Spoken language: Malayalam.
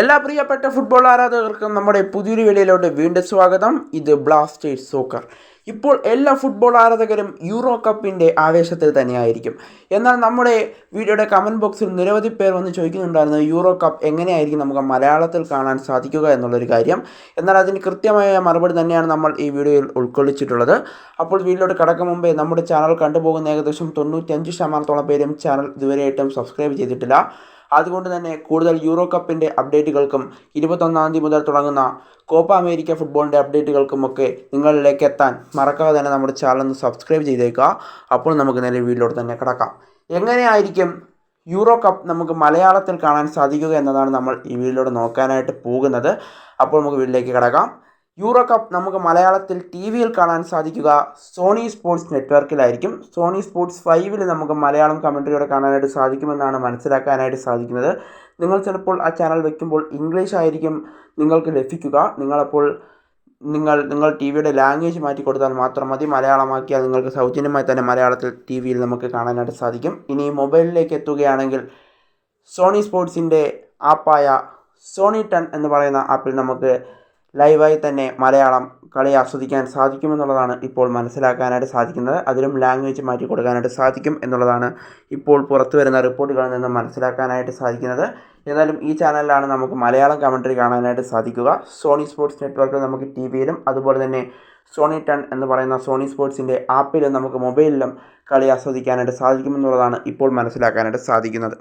എല്ലാ പ്രിയപ്പെട്ട ഫുട്ബോൾ ആരാധകർക്കും നമ്മുടെ പുതിയൊരു വീഡിയോയിലോട്ട് വീണ്ടും സ്വാഗതം. ഇത് ബ്ലാസ്റ്റേഴ്സ് സോക്കർ ഇപ്പോൾ എല്ലാ ഫുട്ബോൾ ആരാധകരും യൂറോ കപ്പിന്റെ ആവേശത്തിൽ തന്നെയായിരിക്കും. എന്നാൽ നമ്മുടെ വീഡിയോയുടെ കമന്റ് ബോക്സിൽ നിരവധി പേർ വന്ന് ചോദിക്കുന്നുണ്ടായിരുന്നു യൂറോ കപ്പ് എങ്ങനെയായിരിക്കും നമുക്ക് മലയാളത്തിൽ കാണാൻ സാധിക്കുക എന്നുള്ളൊരു കാര്യം. എന്നാൽ അതിന് കൃത്യമായ മറുപടി തന്നെയാണ് നമ്മൾ ഈ വീഡിയോയിൽ ഉൾക്കൊള്ളിച്ചിട്ടുള്ളത്. അപ്പോൾ വീഡിയോയുടെ കടക്കും മുമ്പേ നമ്മുടെ ചാനൽ കണ്ടുപോകുന്ന ഏകദേശം തൊണ്ണൂറ്റഞ്ച് ശതമാനത്തോളം പേരും ചാനൽ ഇതുവരെയായിട്ടും സബ്സ്ക്രൈബ് ചെയ്തിട്ടില്ല. അതുകൊണ്ട് തന്നെ കൂടുതൽ യൂറോ കപ്പിന്റെ അപ്ഡേറ്റുകൾക്കും ഇരുപത്തൊന്നാം തീയതി മുതൽ തുടങ്ങുന്ന കോപ്പ അമേരിക്ക ഫുട്ബോളിന്റെ അപ്ഡേറ്റുകൾക്കുമൊക്കെ നിങ്ങളിലേക്ക് എത്താൻ മറക്കാതെ തന്നെ നമ്മുടെ ചാനൽ ഒന്ന് സബ്സ്ക്രൈബ് ചെയ്തേക്കുക. അപ്പോൾ നമുക്ക് നേരെ വീഡിയോയിലോട്ട് തന്നെ കിടക്കാം. എങ്ങനെയായിരിക്കും യൂറോ കപ്പ് നമുക്ക് മലയാളത്തിൽ കാണാൻ സാധിക്കുക എന്നതാണ് നമ്മൾ ഈ വീഡിയോയിലൂടെ നോക്കാനായിട്ട് പോകുന്നത്. അപ്പോൾ നമുക്ക് വീട്ടിലേക്ക് കിടക്കാം. യൂറോ കപ്പ് നമുക്ക് മലയാളത്തിൽ ടി വിയിൽ കാണാൻ സാധിക്കുക. സോണി സ്പോർട്സ് നെറ്റ്വർക്കിലായിരിക്കും. സോണി സ്പോർട്സ് ഫൈവിൽ നമുക്ക് മലയാളം കമൻട്രിയോടെ കാണാനായിട്ട് സാധിക്കുമെന്നാണ് മനസ്സിലാക്കാനായിട്ട് സാധിക്കുന്നത്. നിങ്ങൾ ചിലപ്പോൾ ആ ചാനൽ വയ്ക്കുമ്പോൾ ഇംഗ്ലീഷ് ആയിരിക്കും നിങ്ങൾക്ക് ലഭിക്കുക. നിങ്ങളപ്പോൾ നിങ്ങൾ നിങ്ങൾ ടി വിയുടെ ലാംഗ്വേജ് മാറ്റി കൊടുത്താൽ മാത്രം മതി. മലയാളമാക്കിയാൽ നിങ്ങൾക്ക് സൗജന്യമായി തന്നെ മലയാളത്തിൽ ടി വിയിൽ നമുക്ക് കാണാനായിട്ട് സാധിക്കും. ഇനി മൊബൈലിലേക്ക് എത്തുകയാണെങ്കിൽ സോണി സ്പോർട്സിന്റെ ആപ്പായ സോണി ടെൻ എന്ന് പറയുന്ന ആപ്പിൽ നമുക്ക് ലൈവായി തന്നെ മലയാളം കളി ആസ്വദിക്കാൻ സാധിക്കുമെന്നുള്ളതാണ് ഇപ്പോൾ മനസ്സിലാക്കാനായിട്ട് സാധിക്കുന്നത്. അതിലും ലാംഗ്വേജ് മാറ്റി കൊടുക്കാനായിട്ട് സാധിക്കും എന്നുള്ളതാണ് ഇപ്പോൾ പുറത്തു വരുന്ന റിപ്പോർട്ടുകളിൽ നിന്ന് മനസ്സിലാക്കാനായിട്ട് സാധിക്കുന്നത്. ഏതായാലും ഈ ചാനലിലാണ് നമുക്ക് മലയാളം കമൻട്രി കാണാനായിട്ട് സാധിക്കുക. സോണി സ്പോർട്സ് നെറ്റ്വർക്കിൽ നമുക്ക് ടി വിയിലും അതുപോലെ തന്നെ സോണി ടൺ എന്ന് പറയുന്ന സോണി സ്പോർട്സിന്റെ ആപ്പിലും നമുക്ക് മൊബൈലിലും കളി ആസ്വദിക്കാനായിട്ട് സാധിക്കുമെന്നുള്ളതാണ് ഇപ്പോൾ മനസ്സിലാക്കാനായിട്ട് സാധിക്കുന്നത്.